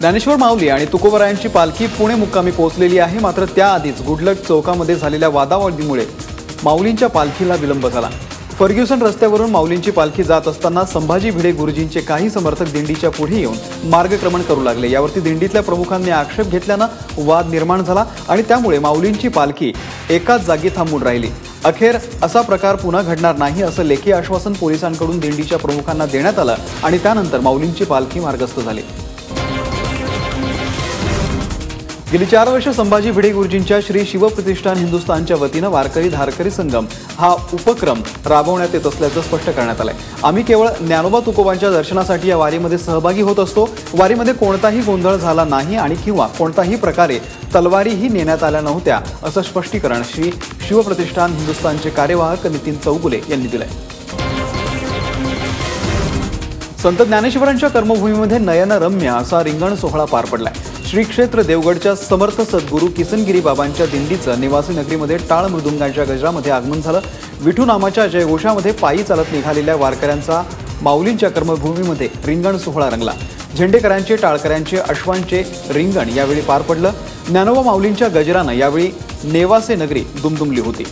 ज्ञानेश्वर माऊली आणि तुकोबरायांची पालखी पुणे मुक्कामी पोहोचलेली आहे. मात्र त्याआधीच गुडलक चौकामध्ये झालेल्या वादावादीमुळे माऊलींच्या पालखीला विलंब झाला. फर्ग्युसन रस्त्यावरून माऊलींची पालखी जात असताना संभाजी भिडे गुरुजींचे काही समर्थक दिंडीच्या पुढे येऊन मार्गक्रमण करू लागले. यावरती दिंडीतल्या प्रमुखांनी आक्षेप घेतल्यानं वाद निर्माण झाला आणि त्यामुळे माऊलींची पालखी एकाच जागी थांबून राहिली. अखेर असा प्रकार पुन्हा घडणार नाही असं लेखी आश्वासन पोलिसांकडून दिंडीच्या प्रमुखांना देण्यात आलं आणि त्यानंतर माऊलींची पालखी मार्गस्थ झाली. गेली चार वर्ष संभाजी भिडे गुरुजींच्या श्री शिवप्रतिष्ठान हिंदुस्थानच्या वतीनं वारकरी धारकरी संगम हा उपक्रम राबवण्यात येत असल्याचं स्पष्ट करण्यात आलंय. आम्ही केवळ ज्ञानोबा तुकोबांच्या दर्शनासाठी या वारीमध्ये सहभागी होत असतो. वारीमध्ये कोणताही गोंधळ झाला नाही आणि किंवा कोणताही प्रकारे तलवारीही नेण्यात आल्या नव्हत्या असं स्पष्टीकरण श्री शिवप्रतिष्ठान हिंदुस्थानचे कार्यवाहक नितीन चौगुले यांनी दिलंय. संत ज्ञानेश्वरांच्या कर्मभूमीमध्ये नयनरम्य असा रिंगण सोहळा पार पडलाय. श्री क्षेत्र देवगडच्या समर्थ सद्गुरू किसनगिरी बाबांच्या दिंडीचं निवासी नगरीमध्ये टाळ मृदुंगांच्या गजरामध्ये आगमन झालं. विठू नामाच्या जयघोषामध्ये पायी चालत निघालेल्या वारकऱ्यांचा माऊलींच्या कर्मभूमीमध्ये रिंगण सोहळा रंगला. झेंडेकरांचे टाळकऱ्यांचे अश्वांचे रिंगण यावेळी पार पडलं. ज्ञानोबा माऊलींच्या गजरानं यावेळी नेवासे नगरी दुमदुमली होती.